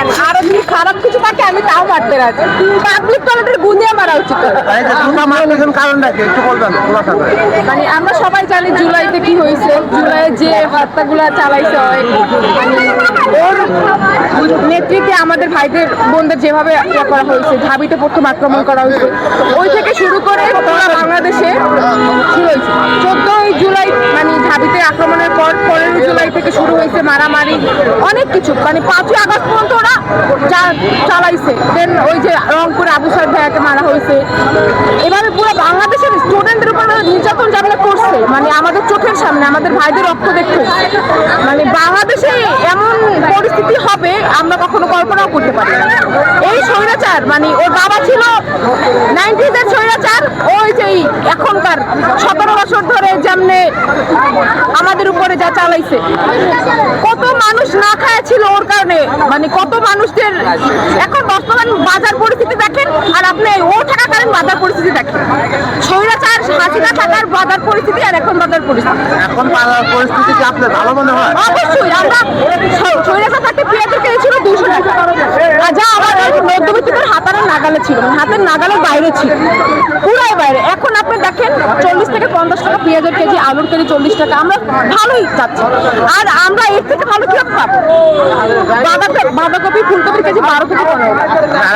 মারান আরও যদি খারাপ কিছু থাকে আমি তাও মারতে রাজি। পাবলিক টয়লেটের গুনিয়ে মারা উচিত এই যে জুতা মারতেছেন কারণটা কি? একটু বলবেন খোলাসা করে। মানে আমরা সবাই জানি জুলাইতে কি হয়েছে। জুলাইয়ে যে হত্যাগুলো চালাইছে মানে ওর নেতৃত্বে আমাদের ভাইদের বোনদের যেভাবে ইয়ে করা হয়েছে ঢাবিতে প্রথম আক্রমণ করা হয়েছে ওই থেকে শুরু করে পুরো বাংলাদেশে চোদ্দই জুলাই মানে ঢাবিতে আক্রমণের পর পনেরোই জুলাই থেকে শুরু হয়েছে মারামারি অনেক কিছু। মানে পাঁচই আগস্ট পর্যন্ত চালাইছে। দেন ওই যে রংপুরে আবু ভাইয়াকে মারা হয়েছে। এভাবে পুরো বাংলাদেশের স্টুডেন্টদের উপর নির্যাতন যেমন করছে। মানে আমাদের চোখের সামনে, আমাদের ভাইদের রক্ত দেখতে। মানে বাংলাদেশে এমন পরিস্থিতি হবে, আমরা কখনো কল্পনাও করতে পারি এই স্বৈরাচার মানে ওর বাবা ছিল নাইনটিজের স্বৈরাচার, ওই যে এখনকার সতেরো বছর ধরে যেমনে আমাদের উপরে যা চালাইছে। কত মানে কত মানুষদের এখন বর্তমান বাজার পরিস্থিতি দেখেন আর আপনি ও থাকাকালীন বাজার পরিস্থিতি দেখেন। স্বৈরাচার হাসিনা থাকার বাজার পরিস্থিতি আর এখন বাজার পরিস্থিতি। এখন পাড়ার পরিস্থিতি কি আপনার ভালো মনে হয়? অবশ্যই আমরা ছ- থাকতে পেঁয়াজের কেজি দুশো টাকা। আর যা আমাদের মধ্যবিত্তদের হাতারের নাগালে ছিল হাতের নাগালের বাইরে ছিল। পুরাই বাইরে এখন আপনি দেখেন, চল্লিশ থেকে পঞ্চাশ টাকা পেঁয়াজের কেজি, আলুর কেজি চল্লিশ টাকা। আমরা ভালোই যাচ্ছি আর আমরা এর থেকে ভালো কি পাবো? বাঁধাকপি ফুলকপির কেজি বারো থেকে পনেরো